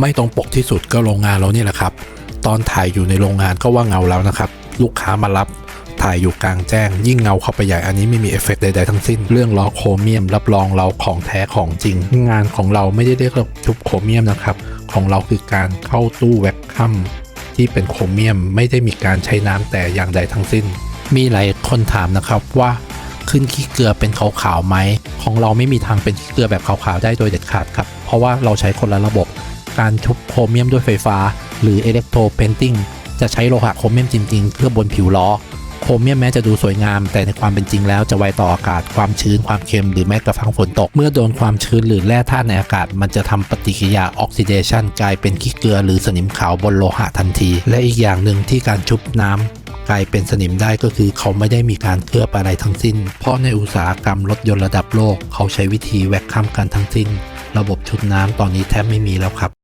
ไม่ตรงปกที่สุดก็โรงงานเราเนี่ยแหละครับ ตอนถ่ายอยู่ในโรงงานก็ว่าเงาแล้วนะครับ ลูกค้ามารับถ่ายอยู่กลางแจ้ง ยิ่งเงาเข้าไปใหญ่อันนี้ไม่มีเอฟเฟกต์ใดๆทั้งสิ้น เรื่องล้อโครเมียม รับรองเราของแท้ของจริง งานของเราไม่ได้เรียกว่าชุบโครเมียมนะครับ ของเราคือการเข้าตู้แวคคัมที่เป็นโครเมียมไม่ได้มีการใช้น้ำแต่อย่างใดทั้งสิ้น มีหลายคนถามนะครับว่าขึ้นขี้เกลือเป็นขาวๆไหมของเราไม่มีทางเป็นขี้เกลือแบบขาวๆได้โดยเด็ดขาดครับเพราะว่าเราใช้คนละระบบ การชุบโครเมียมด้วยไฟฟ้า หรืออิเล็กโทรเพนติ้งจะใช้โลหะโครเมียมจริงๆ เพื่อบนผิวล้อ โครเมียมแม้จะดูสวยงาม แต่ในความเป็นจริงแล้วจะไวต่ออากาศความชื้นความเค็มหรือแม้กระทั่งฝนตก เมื่อโดนความชื้นหรือแร่ธาตุในอากาศ มันจะทำปฏิกิริยาออกซิเดชันกลายเป็นขี้เกลือหรือสนิมขาวบนโลหะทันที และอีกอย่างหนึ่งที่การชุบน้ำกลายเป็นสนิมได้ก็คือเขาไม่ได้มีการเคลือบอะไรทั้งสิ้น เพราะในอุตสาหกรรมรถยนต์ระดับโลก เขาใช้วิธีแวคคัมกันทั้งสิ้น ระบบชุบน้ำตอนนี้แทบไม่มีแล้วครับ